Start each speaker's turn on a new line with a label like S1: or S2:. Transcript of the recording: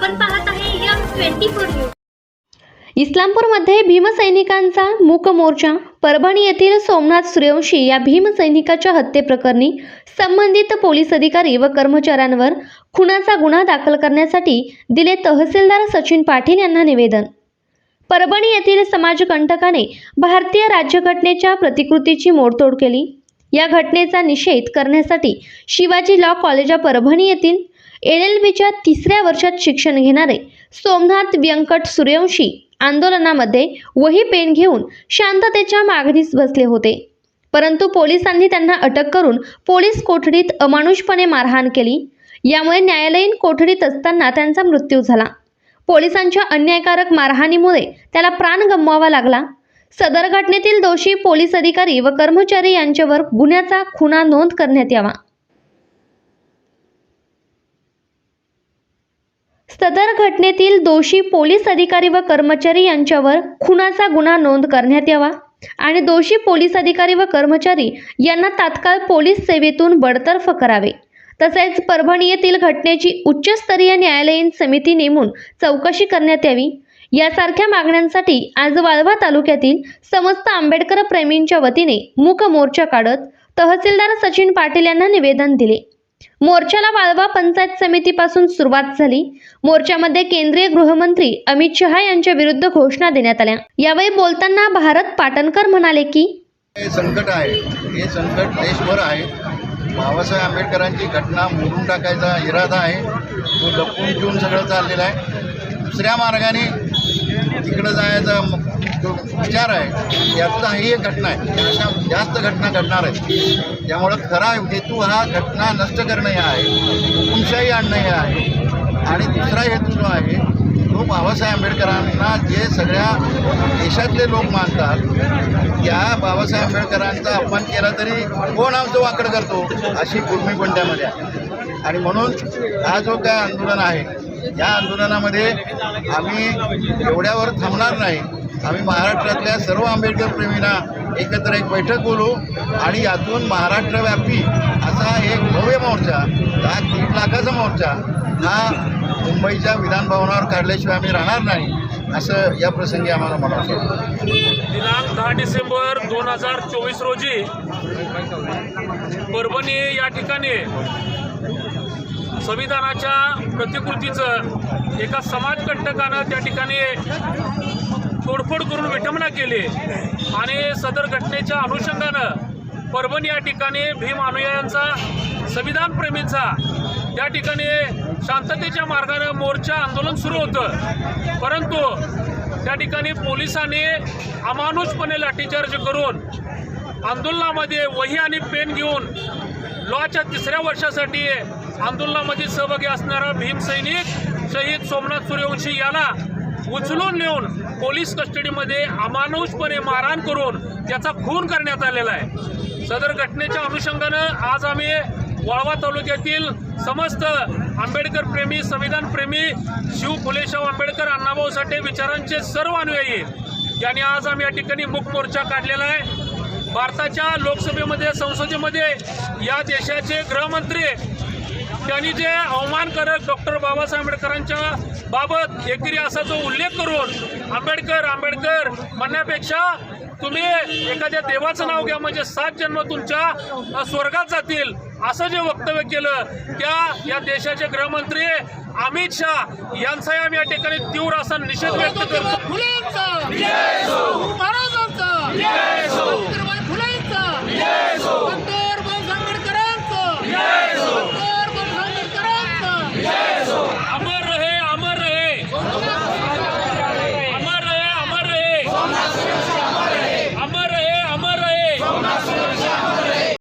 S1: आपण पाहत आहे यम ट्वेंटी फोर न्यूज.
S2: इस्लामपूरमध्ये भीमसैनिकांचा मूक मोर्चा परभणी येथील सोमनाथ सूर्यवंशी या भीमसैनिकाच्या हत्येप्रकरणी संबंधित पोलीस अधिकारी व कर्मचाऱ्यांवर खुनाचा गुन्हा दाखल करण्यासाठी दिले तहसीलदार सचिन पाटील यांना निवेदन. परभणी येथील समाजकंटकाने भारतीय राज्यघटनेच्या प्रतिकृतीची मोडतोड केली. या घटनेचा निषेध करण्यासाठी Shivaji law college of Parbhani येथील एल एल बीच्या तिसऱ्या वर्षात शिक्षण घेणारे सोमनाथ व्यंकट सूर्यवंशी आंदोलनामध्ये वही पेन घेऊन शांततेच्या मागणीस बसले होते. परंतु पोलिसांनी त्यांना अटक करून पोलीस कोठडीत अमानुषपणे मारहाण केली. यामुळे न्यायालयीन कोठडीत असताना त्यांचा मृत्यू झाला. पोलिसांच्या अन्यायकारक मारहाणीमुळे त्याला प्राण गमवावा लागला. सदर घटनेतील दोषी पोलीस अधिकारी व कर्मचारी यांच्यावर गुन्ह्याचा खुना नोंद करण्यात यावा. सदर घटनेतील दोषी पोलीस अधिकारी व कर्मचारी यांच्यावर खुनाचा गुन्हा नोंद करण्यात यावा आणि दोषी पोलीस अधिकारी व कर्मचारी यांना तात्काळ पोलीस सेवेतून बडतर्फ करावे. तसेच परभणी येथील घटनेची उच्चस्तरीय न्यायालयीन समिती नेमून चौकशी करण्यात यावी. यासारख्या मागण्यांसाठी आज वाळवा तालुक्यातील समस्त आंबेडकर प्रेमींच्या वतीने मूक मोर्चा काढत तहसीलदार सचिन पाटील यांना निवेदन दिले. मोर्चाला वाळवा पंचायत समितीपासून सुरुवात झाली. मोर्चामध्ये केंद्रीय गृहमंत्री अमित शहा यांच्या विरुद्ध घोषणा देण्यात आल्या. यावेळी बोलताना भारत पाटणकर म्हणाले की
S3: हे संकट आहे. हे संकट देशभर आहे. बाबासाहेब आंबेडकरांची घटना मोडून टाकायचा इरादा आहे. तो लपून ठेवून सगळं चाललेला आहे. दुसऱ्या मार्गाने तिकडं जायचा जो विचार आहे यातला ही एक घटना आहे. अशा जास्त घटना घडणार आहेत. त्यामुळं खरा हेतू हा घटना नष्ट करणं हे आहे. हुकुमशाही आणणं हे आहे. आणि दुसरा हेतू जो आहे तो बाबासाहेब आंबेडकरांना जे सगळ्या देशातले लोक मानतात या बाबासाहेब आंबेडकरांचा अपमान केला तरी कोण आमचं वाकड करतो अशी कुर्मी पंड्यामध्ये आहे. आणि म्हणून हा जो काय आंदोलन आहे या आंदोलनामध्ये आम्ही एवढ्यावर थांबणार नाही. आम्ही महाराष्ट्रातल्या सर्व आंबेडकर प्रेमींना एकत्र एक बैठक बोलू आणि यातून महाराष्ट्रव्यापी असा एक भव्य मोर्चा हा दीड लाखाचा मोर्चा हा मुंबईच्या विधानभवनावर काढल्याशिवाय आम्ही राहणार नाही असं या प्रसंगी आम्हाला म्हणावं वाटतं.
S4: दिनांक दहा डिसेंबर दोन हजार चोवीस रोजी परभणी या ठिकाणी संविधानाच्या प्रतिकृतीचं एका समाजकंटकानं त्या ठिकाणी तोडफोड करून विटंबना केली. आणि सदर घटनेच्या अनुषंगानं परभणी या ठिकाणी भीम अनुयायांचा संविधानप्रेमींचा त्या ठिकाणी शांततेच्या मार्गानं मोर्चा आंदोलन सुरू होतं. परंतु त्या ठिकाणी पोलिसांनी अमानुषपणे लाठीचार्ज करून आंदोलनामध्ये वही आणि पेन घेऊन लॉच्या तिसऱ्या वर्षासाठी आंदोलनामध्ये सहभागी असणारा भीमसैनिक शहीद सोमनाथ सूर्यवंशी याला उचलून नेऊन पोलीस कस्टडीमध्ये अमानुषपणे मारहाण करून त्याचा खून करण्यात आलेला आहे. सदर घटनेच्या अनुषंगानं आज आम्ही वाळवा तालुक्यातील समस्त आंबेडकर प्रेमी संविधान प्रेमी शिव फुलेशाह आंबेडकर अण्णाभाऊ साठे विचारांचे सर्व अनुयायी यांनी आज आम्ही या ठिकाणी मुख मोर्चा काढलेला आहे. भारताच्या लोकसभेमध्ये संसदेमध्ये या देशाचे गृहमंत्री त्यांनी जे अवमानकारक डॉक्टर बाबासाहेब आंबेडकरांच्या बाबत एकरी असा जो उल्लेख करून आंबेडकर आंबेडकर म्हणण्यापेक्षा तुम्ही एखाद्या देवाचं नाव घ्या म्हणजे सात जन्म तुमच्या स्वर्गात जातील असं जे वक्तव्य केलं त्या या देशाचे गृहमंत्री अमित शहा यांचाही आम्ही या ठिकाणी तीव्र असा निषेध व्यक्त करतो.